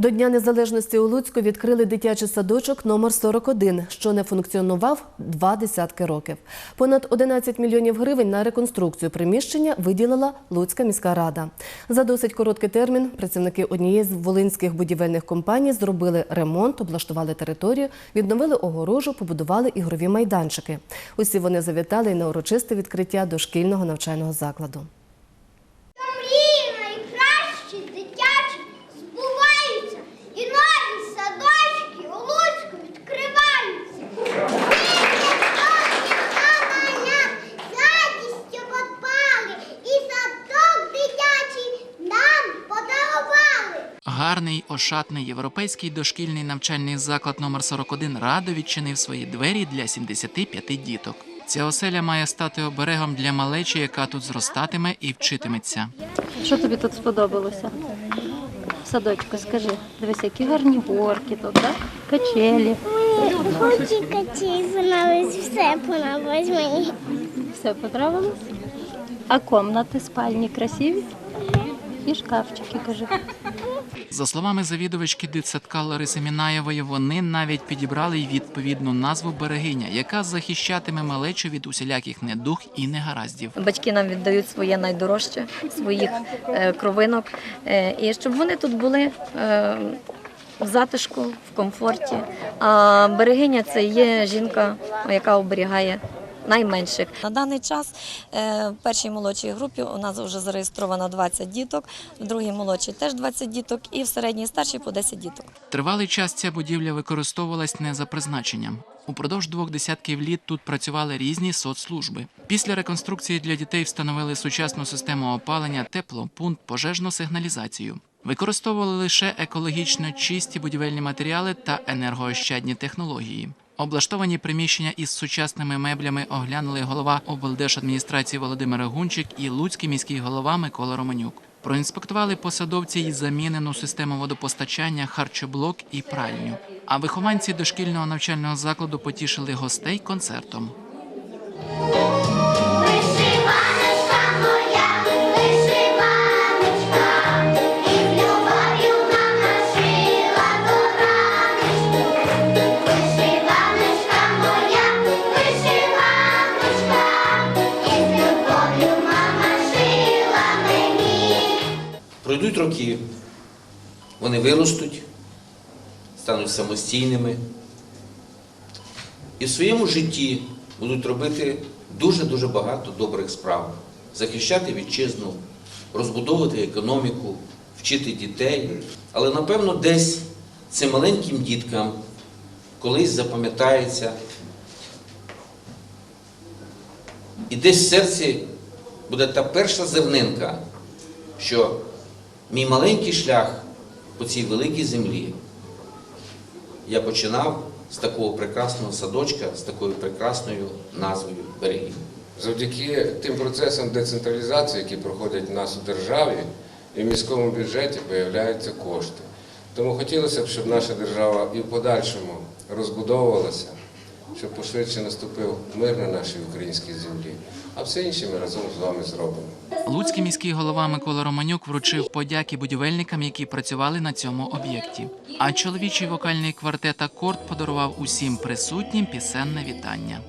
До Дня Незалежності у Луцьку відкрили дитячий садочок номер 41, що не функціонував два десятки років. Понад 11 мільйонів гривень на реконструкцію приміщення виділила Луцька міська рада. За досить короткий термін працівники однієї з волинських будівельних компаній зробили ремонт, облаштували територію, відновили огорожу, побудували ігрові майданчики. Усі вони завітали й на урочисте відкриття дошкільного навчального закладу. Гарний, ошатний європейський дошкільний навчальний заклад номер 41 радо відчинив свої двері для 75 діток. Ця оселя має стати оберегом для малечі, яка тут зростатиме і вчитиметься. Що тобі тут сподобалося? Садочку, скажи, дивись, які гарні горки тут, так? Качелі. Хоті качі понравилось, все понравилось мені. Все понравилось? А комнати спальні красиві? І шкафчики, кажи. За словами завідувачки дитсадка Лариси Мінаєвої, вони навіть підібрали й відповідну назву берегиня, яка захищатиме малечу від усіляких недух і негараздів. Батьки нам віддають своє найдорожче, своїх е, кровинок, е, і щоб вони тут були е, в затишку, в комфорті. А берегиня це є жінка, яка оберігає найменших. На даний час е, в першій молодшій групі у нас вже зареєстровано 20 діток, в другій молодшій теж 20 діток, і в середній і старшій по 10 діток. Тривалий час ця будівля використовувалась не за призначенням. Упродовж двох десятків літ тут працювали різні соцслужби. Після реконструкції для дітей встановили сучасну систему опалення, теплопункт, пожежну сигналізацію. Використовували лише екологічно чисті будівельні матеріали та енергоощадні технології. Облаштовані приміщення із сучасними меблями оглянули голова облдержадміністрації Володимир Гунчик і Луцький міський голова Микола Романюк. Проінспектували посадовці й замінену систему водопостачання, харчоблок і пральню. А вихованці дошкільного навчального закладу потішили гостей концертом. Пройдуть роки, вони виростуть, стануть самостійними і в своєму житті будуть робити дуже-дуже багато добрих справ, захищати вітчизну, розбудовувати економіку, вчити дітей. Але напевно десь цим маленьким діткам колись запам'ятається і десь в серці буде та перша зернинка, що мій маленький шлях по цій великій землі я починав з такого прекрасного садочка, з такою прекрасною назвою берегів. Завдяки тим процесам децентралізації, які проходять в нас у державі, і в міському бюджеті появляються кошти. Тому хотілося б, щоб наша держава і в подальшому розбудовувалася, щоб пошвидше наступив мир на нашій українській землі, а все інше ми разом з вами зробимо. Луцький міський голова Микола Романюк вручив подяки будівельникам, які працювали на цьому об'єкті. А чоловічий вокальний квартет «Акорд» подарував усім присутнім пісенне вітання.